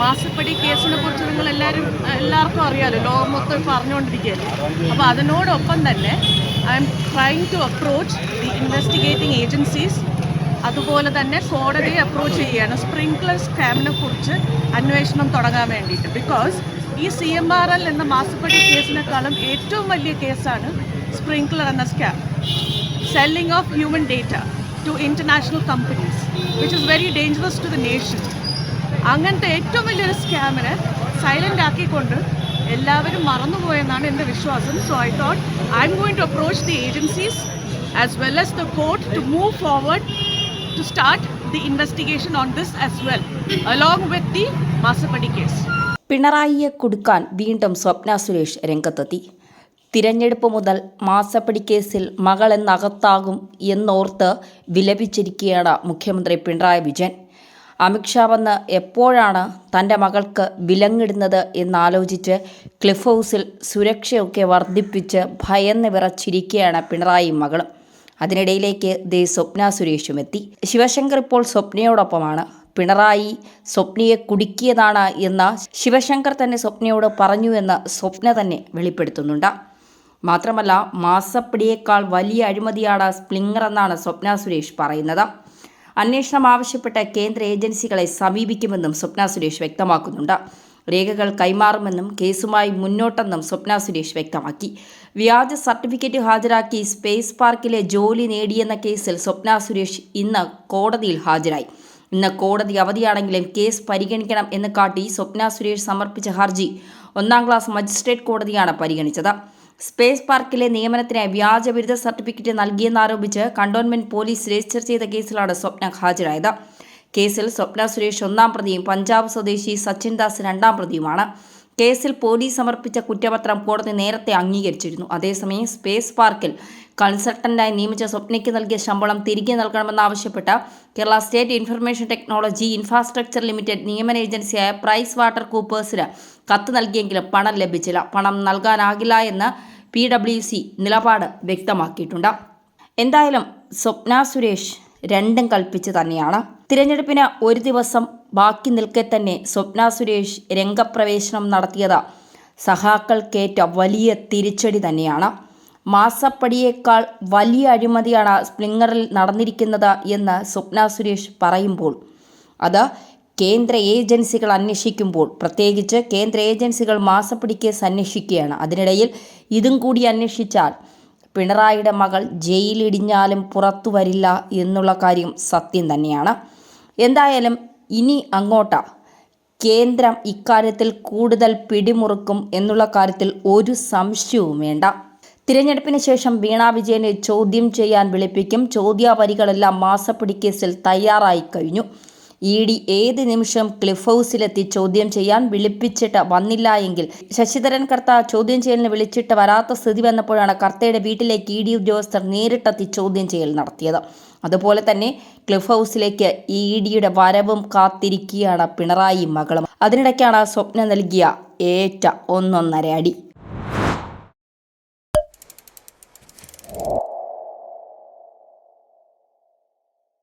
മാസപ്പടി കേസിനെ കുറിച്ച് നിങ്ങൾ എല്ലാവരും എല്ലാവർക്കും അറിയാമല്ലോ ലോകം മൊത്തം ഇപ്പോൾ അറിഞ്ഞുകൊണ്ടിരിക്കുകയല്ലേ അപ്പോൾ അതിനോടൊപ്പം തന്നെ I'm trying to approach the investigating agencies അതുപോലെ തന്നെ കോടതിയെ അപ്രോച്ച് ചെയ്യുകയാണ്. സ്പ്രിങ്ക്ലർ സ്കാമിനെ കുറിച്ച് അന്വേഷണം തുടങ്ങാൻ വേണ്ടിയിട്ട്. ബിക്കോസ് ഈ സി എം ആർ എൽ എന്ന മാസപ്പടി കേസിനേക്കാളും ഏറ്റവും വലിയ കേസാണ് സ്പ്രിങ്ക്ലർ എന്ന scam selling of human data to international companies which is very dangerous to the nation അങ്ങനത്തെ ഏറ്റവും വലിയൊരു സ്കാമിനെ സൈലന്റ് ആക്കിക്കൊണ്ട് എല്ലാവരും മറന്നുപോയെന്നാണ് എന്റെ വിശ്വാസം. So I thought I'm going to approach the agencies as well as the court to move forward to start the investigation on this as well along with the മാസപ്പടി case പിണറായിയെ കൊടുക്കാൻ വീണ്ടും സ്വപ്ന സുരേഷ് രംഗത്തെത്തി. തിരഞ്ഞെടുപ്പ് മുതൽ മാസപ്പടി കേസിൽ മകളെന്നകത്താകും എന്നോർത്ത് വിലപിച്ചിരിക്കുകയാണ് മുഖ്യമന്ത്രി പിണറായി വിജയൻ. അമിത്ഷാ വന്ന് എപ്പോഴാണ് തന്റെ മകൾക്ക് വിലങ്ങിടുന്നത് എന്നാലോചിച്ച് ക്ലിഫ് ഹൗസിൽ സുരക്ഷയൊക്കെ വർദ്ധിപ്പിച്ച് ഭയന്ന് വിറച്ചിരിക്കുകയാണ് പിണറായി മകളും. അതിനിടയിലേക്ക് ദേ സ്വപ്ന സുരേഷും എത്തി. ശിവശങ്കർ ഇപ്പോൾ സ്വപ്നയോടൊപ്പമാണ്. പിണറായി സ്വപ്നയെ കുടുക്കിയതാണ് എന്ന് ശിവശങ്കർ തന്നെ സ്വപ്നയോട് പറഞ്ഞു എന്ന് സ്വപ്ന തന്നെ വെളിപ്പെടുത്തുന്നുണ്ട്. മാത്രമല്ല മാസപ്പിടിയേക്കാൾ വലിയ അഴിമതിയാണ് സ്പ്ലിംഗർ എന്നാണ് സ്വപ്ന സുരേഷ് പറയുന്നത്. അന്വേഷണം ആവശ്യപ്പെട്ട കേന്ദ്ര ഏജൻസികളെ സമീപിക്കുമെന്നും സ്വപ്ന സുരേഷ് വ്യക്തമാക്കുന്നുണ്ട്. രേഖകൾ കൈമാറുമെന്നും കേസുമായി മുന്നോട്ടെന്നും സ്വപ്ന സുരേഷ് വ്യക്തമാക്കി. വ്യാജ സർട്ടിഫിക്കറ്റ് ഹാജരാക്കി സ്പേസ് പാർക്കിലെ ജോലി നേടിയെന്ന കേസിൽ സ്വപ്ന സുരേഷ് ഇന്ന് കോടതിയിൽ ഹാജരായി. ഇന്ന് കോടതി അവധിയാണെങ്കിലും കേസ് പരിഗണിക്കണം എന്ന് കാട്ടി സ്വപ്ന സുരേഷ് സമർപ്പിച്ച ഹർജി ഒന്നാം ക്ലാസ് മജിസ്ട്രേറ്റ് കോടതിയാണ് പരിഗണിച്ചത്. സ്പേസ് പാർക്കിലെ നിയമനത്തിനായി വ്യാജ ബിരുദ സർട്ടിഫിക്കറ്റ് നൽകിയെന്നാരോപിച്ച് കണ്ടോൺമെന്റ് പോലീസ് രജിസ്റ്റർ ചെയ്ത കേസിലാണ് സ്വപ്ന ഹാജരായത്. കേസിൽ സ്വപ്ന സുരേഷ് ഒന്നാം പ്രതിയും പഞ്ചാബ് സ്വദേശി സച്ചിൻ ദാസ് രണ്ടാം പ്രതിയുമാണ്. കേസിൽ പോലീസ് സമർപ്പിച്ച കുറ്റപത്രം കോടതി നേരത്തെ അംഗീകരിച്ചിരുന്നു. അതേസമയം സ്പേസ് പാർക്കിൽ കൺസൾട്ടന്റായി നിയമിച്ച സ്വപ്നയ്ക്ക് നൽകിയ ശമ്പളം തിരികെ നൽകണമെന്നാവശ്യപ്പെട്ട Kerala state information technology infrastructure limited നിയമന ഏജൻസിയായ പ്രൈസ് വാട്ടർ കൂപ്പേഴ്സിന് കത്ത് നൽകിയെങ്കിലും പണം ലഭിച്ചില്ല. പണം നൽകാനാകില്ല എന്ന് പി ഡബ്ല്യു സി നിലപാട് വ്യക്തമാക്കിയിട്ടുണ്ട്. എന്തായാലും സ്വപ്ന സുരേഷ് രണ്ടും കൽപ്പിച്ച് തന്നെയാണ്. തിരഞ്ഞെടുപ്പിന് ഒരു ദിവസം ബാക്കി നിൽക്കെ തന്നെ സ്വപ്ന സുരേഷ് രംഗപ്രവേശനം നടത്തിയത് സഹാക്കൾക്കേറ്റ വലിയ തിരിച്ചടി തന്നെയാണ്. മാസപ്പടിയേക്കാൾ വലിയ അഴിമതിയാണ് സ്പ്ലിങ്ങറിൽ നടന്നിരിക്കുന്നത് എന്ന് സ്വപ്ന സുരേഷ് പറയുമ്പോൾ. അത് കേന്ദ്ര ഏജൻസികൾ അന്വേഷിക്കുമ്പോൾ പ്രത്യേകിച്ച് കേന്ദ്ര ഏജൻസികൾ മാസപ്പിടി കേസ് അന്വേഷിക്കുകയാണ് അതിനിടയിൽ ഇതും കൂടി അന്വേഷിച്ചാൽ പിണറായിയുടെ മകൾ ജയിലിടിഞ്ഞാലും പുറത്തു വരില്ല എന്നുള്ള കാര്യം സത്യം തന്നെയാണ്. എന്തായാലും ഇനി അങ്ങോട്ട കേന്ദ്രം ഇക്കാര്യത്തിൽ കൂടുതൽ പിടിമുറുക്കും എന്നുള്ള കാര്യത്തിൽ ഒരു സംശയവും വേണ്ട. തിരഞ്ഞെടുപ്പിന് ശേഷം വീണ വിജയനെ ചോദ്യം ചെയ്യാൻ വിളിപ്പിക്കും. ചോദ്യാപരികളെല്ലാം മാസപ്പിടി കേസിൽ തയ്യാറായി കഴിഞ്ഞു. ഇ ഡി ഏത് നിമിഷം ക്ലിഫ് ഹൗസിലെത്തി ചോദ്യം ചെയ്യാൻ വിളിപ്പിച്ചിട്ട് വന്നില്ല എങ്കിൽ? ശശിധരൻ കർത്ത ചോദ്യം ചെയ്യലിന് വിളിച്ചിട്ട് വരാത്ത സ്ഥിതി വന്നപ്പോഴാണ് കർത്തയുടെ വീട്ടിലേക്ക് ഇ ഡി ഉദ്യോഗസ്ഥർ നേരിട്ടെത്തി ചോദ്യം ചെയ്യൽ നടത്തിയത്. അതുപോലെ തന്നെ ക്ലിഫ് ഹൗസിലേക്ക് ഇ ഡിയുടെ വരവും കാത്തിരിക്കുകയാണ് പിണറായി മകളും. അതിനിടയ്ക്കാണ് സ്വപ്ന നൽകിയ ഏറ്റ ഒന്നൊന്നര അടി.